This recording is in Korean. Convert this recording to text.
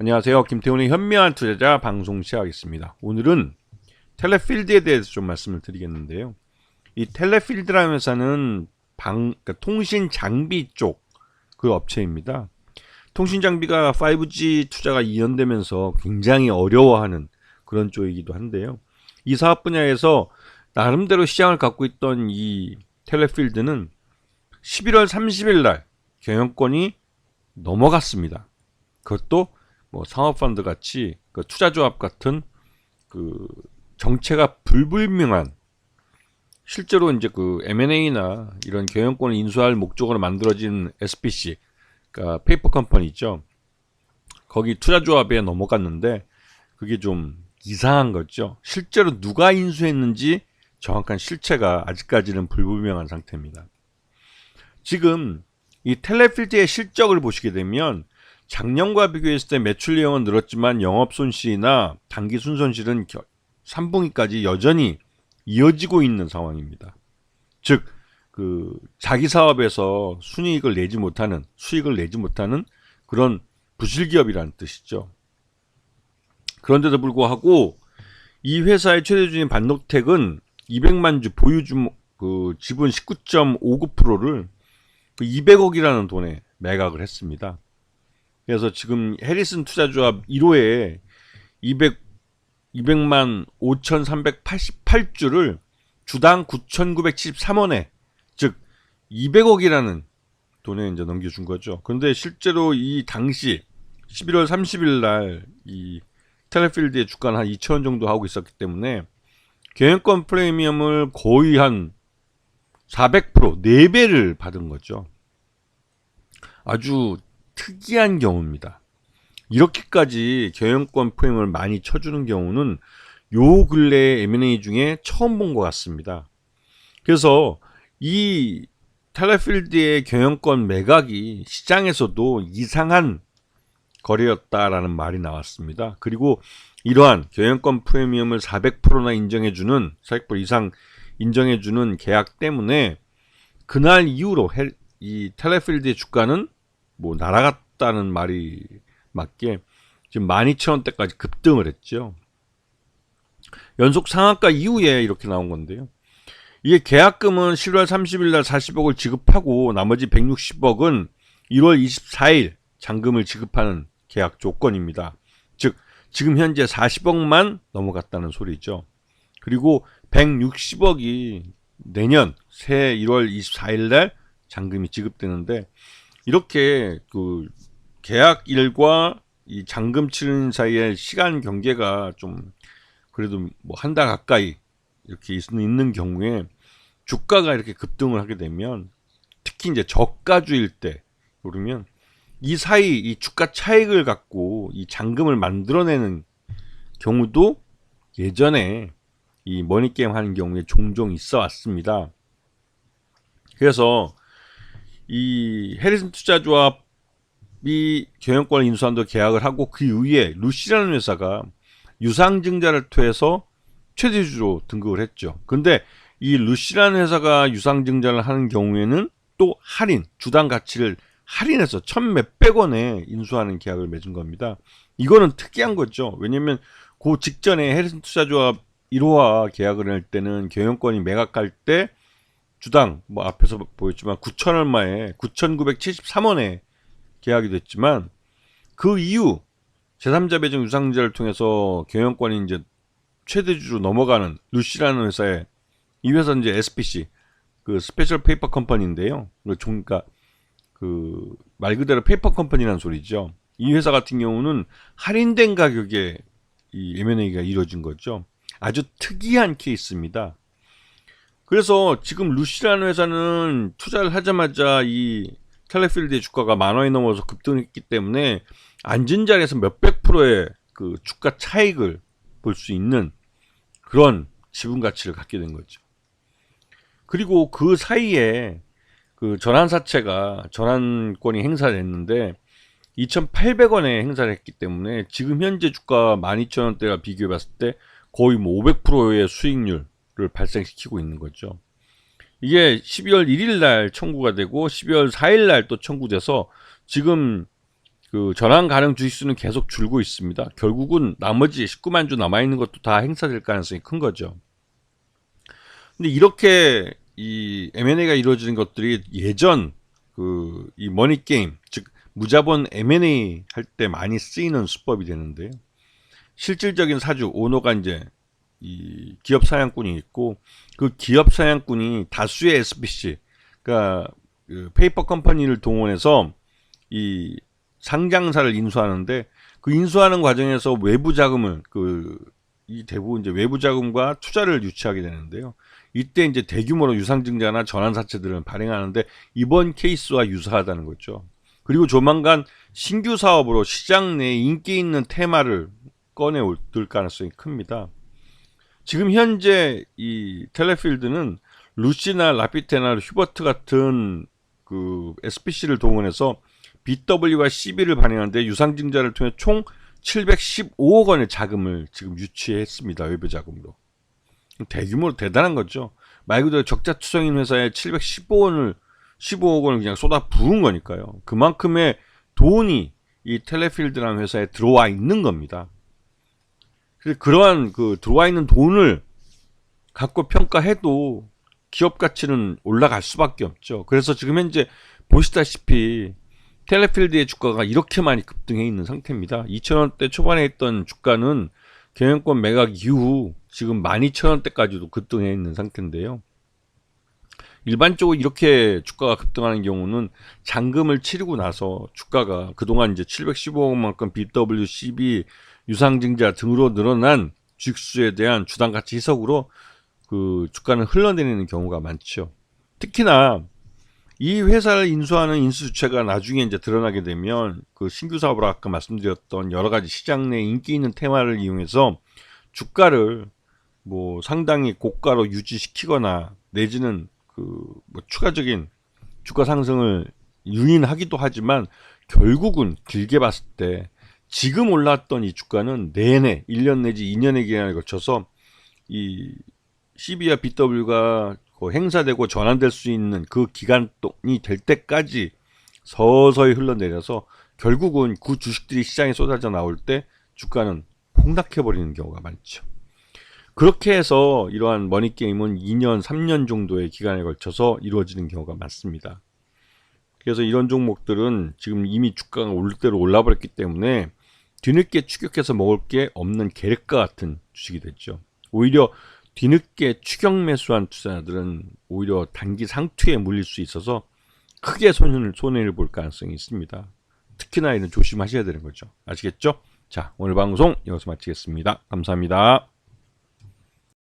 안녕하세요. 김태훈의 현명한 투자자 방송 시작하겠습니다. 오늘은 텔레필드에 대해서 좀 말씀을 드리겠는데요. 이 텔레필드라는 회사는 방, 그러니까 통신 장비 쪽 그 업체입니다. 통신 장비가 5G 투자가 이연되면서 굉장히 어려워하는 그런 쪽이기도 한데요. 이 사업 분야에서 나름대로 시장을 갖고 있던 이 텔레필드는 11월 30일 날 경영권이 넘어갔습니다. 그것도 뭐 상업펀드 같이 그 투자조합 같은 그 정체가 불분명한 실제로 이제 그 M&A나 이런 경영권을 인수할 목적으로 만들어진 SPC, 그러니까 페이퍼 컴퍼니 있죠. 거기 투자조합에 넘어갔는데 그게 좀 이상한 거죠. 실제로 누가 인수했는지 정확한 실체가 아직까지는 불분명한 상태입니다. 지금 이 텔레필드의 실적을 보시게 되면 작년과 비교했을 때 매출 내용은 늘었지만 영업 손실이나 단기 순손실은 3분기까지 여전히 이어지고 있는 상황입니다. 즉, 그 자기 사업에서 순이익을 내지 못하는 수익을 내지 못하는 그런 부실 기업이라는 뜻이죠. 그런데도 불구하고 이 회사의 최대 주인 반도텍은 200만 주 보유 주 그 지분 19.59%를 그 200억이라는 돈에 매각을 했습니다. 그래서 지금 해리슨 투자조합 1호에 200 200만 5,388주를 주당 9,973원에 즉 200억이라는 돈에 이제 넘겨준 거죠. 그런데 실제로 이 당시 11월 30일 날 이 텔레필드의 주가는 한 2,000원 정도 하고 있었기 때문에 경영권 프리미엄을 거의 한 400% 4배를 받은 거죠. 아주 특이한 경우입니다. 이렇게까지 경영권 포임을 많이 쳐주는 경우는 요 근래 M&A 중에 처음 본 것 같습니다. 그래서 이 텔레필드의 경영권 매각이 시장에서도 이상한 거래였다라는 말이 나왔습니다. 그리고 이러한 경영권 프리미엄을 400%나 인정해주는 400% 이상 인정해주는 계약 때문에 그날 이후로 이 텔레필드의 주가는 뭐 날아갔다는 말이 맞게 지금 12,000원대까지 급등을 했죠. 연속 상한가 이후에 이렇게 나온 건데요. 이게 계약금은 10월 30일 날 40억을 지급하고 나머지 160억은 1월 24일 잔금을 지급하는 계약 조건입니다. 즉 지금 현재 40억만 넘어갔다는 소리죠. 그리고 160억이 내년 새 1월 24일 날 잔금이 지급되는데 이렇게 그 계약 일과 이 잔금 치르는 사이에 시간 경계가 좀 그래도 뭐 한 달 가까이 이렇게 있는 경우에 주가가 이렇게 급등을 하게 되면 특히 이제 저가주일 때 그러면 이 사이 이 주가 차익을 갖고 이 잔금을 만들어내는 경우도 예전에 이 머니게임 하는 경우에 종종 있어 왔습니다. 그래서 이 해리슨 투자조합 이 경영권을 인수한도 계약을 하고 그 이후에 루시라는 회사가 유상증자를 통해서 최대주로 등극을 했죠. 근데 이 루시라는 회사가 유상증자를 하는 경우에는 또 할인, 주당 가치를 할인해서 천 몇백 원에 인수하는 계약을 맺은 겁니다. 이거는 특이한 거죠. 왜냐면 그 직전에 해리슨 투자조합 1호와 계약을 할 때는 경영권이 매각할 때 주당 뭐 앞에서 보였지만 9천 얼마에 9,973원에 계약이 됐지만 그 이후 제3자 배정 유상자를 통해서 경영권이 이제 최대주로 넘어가는 루시라는 회사에 이 회사 는 이제 SPC 그 스페셜 페이퍼 컴퍼니인데요. 그러니까 그 말 그대로 페이퍼 컴퍼니라는 소리죠. 이 회사 같은 경우는 할인된 가격에 이 M&A가 이루어진 거죠. 아주 특이한 케이스입니다. 그래서 지금 루시라는 회사는 투자를 하자마자 이 텔레필드의 주가가 만 원이 넘어서 급등했기 때문에 앉은 자리에서 몇백 프로의 그 주가 차익을 볼 수 있는 그런 지분 가치를 갖게 된 거죠. 그리고 그 사이에 그 전환사채가 전환권이 행사됐는데 2,800원에 행사를 했기 때문에 지금 현재 주가 12,000원대와 비교해 봤을 때 거의 뭐 500%의 수익률을 발생시키고 있는 거죠. 이게 12월 1일 날 청구가 되고 12월 4일 날 또 청구돼서 지금 그 전환 가능 주식수는 계속 줄고 있습니다. 결국은 나머지 19만 주 남아 있는 것도 다 행사될 가능성이 큰 거죠. 근데 이렇게 이 M&A가 이루어지는 것들이 예전 그 이 머니 게임 즉 무자본 M&A 할 때 많이 쓰이는 수법이 되는데요. 실질적인 사주 오너가 이제 이 기업 사냥꾼이 있고 그 기업 사냥꾼이 다수의 SPC 그러니까 그 페이퍼 컴퍼니를 동원해서 이 상장사를 인수하는데 그 인수하는 과정에서 외부 자금을 그 이 대부분 이제 외부 자금과 투자를 유치하게 되는데요. 이때 이제 대규모로 유상증자나 전환사채들을 발행하는데 이번 케이스와 유사하다는 거죠. 그리고 조만간 신규 사업으로 시장 내에 인기 있는 테마를 꺼내올 가능성이 큽니다. 지금 현재 이 텔레필드는 루시나 라피테나 휴버트 같은 그 SPC를 동원해서 BW와 CB를 발행하는데 유상증자를 통해 총 715억 원의 자금을 지금 유치했습니다. 외부 자금으로. 대규모로 대단한 거죠. 말 그대로 적자 투성인 회사에 715원을 15억 원을 그냥 쏟아 부은 거니까요. 그만큼의 돈이 이 텔레필드라는 회사에 들어와 있는 겁니다. 그러한 그 들어와 있는 돈을 갖고 평가해도 기업 가치는 올라갈 수밖에 없죠. 그래서 지금 현재 보시다시피 텔레필드의 주가가 이렇게 많이 급등해 있는 상태입니다. 2,000원대 초반에 있던 주가는 경영권 매각 이후 지금 12,000원대까지도 급등해 있는 상태인데요. 일반적으로 이렇게 주가가 급등하는 경우는 잔금을 치르고 나서 주가가 그동안 이제 715억만큼 BWCB 유상증자 등으로 늘어난 주식수에 대한 주당 가치 희석으로 그 주가는 흘러내리는 경우가 많죠. 특히나 이 회사를 인수하는 인수 주체가 나중에 이제 드러나게 되면 그 신규 사업으로 아까 말씀드렸던 여러 가지 시장 내 인기 있는 테마를 이용해서 주가를 뭐 상당히 고가로 유지시키거나 내지는 그 뭐 추가적인 주가 상승을 유인하기도 하지만 결국은 길게 봤을 때 지금 올랐던 이 주가는 내내 1년 내지 2년의 기간에 거쳐서 이 CB와 BW가 그 행사되고 전환될 수 있는 그 기간이 될 때까지 서서히 흘러내려서 결국은 그 주식들이 시장에 쏟아져 나올 때 주가는 폭락해 버리는 경우가 많죠. 그렇게 해서 이러한 머니 게임은 2년, 3년 정도의 기간에 걸쳐서 이루어지는 경우가 많습니다. 그래서 이런 종목들은 지금 이미 주가가 올 대로 올라버렸기 때문에 뒤늦게 추격해서 먹을 게 없는 계획과 같은 주식이 됐죠. 오히려 뒤늦게 추격 매수한 투자자들은 오히려 단기 상투에 물릴 수 있어서 크게 손해를, 손해를 볼 가능성이 있습니다. 특히나 이는 조심하셔야 되는 거죠. 아시겠죠? 자, 오늘 방송 여기서 마치겠습니다. 감사합니다.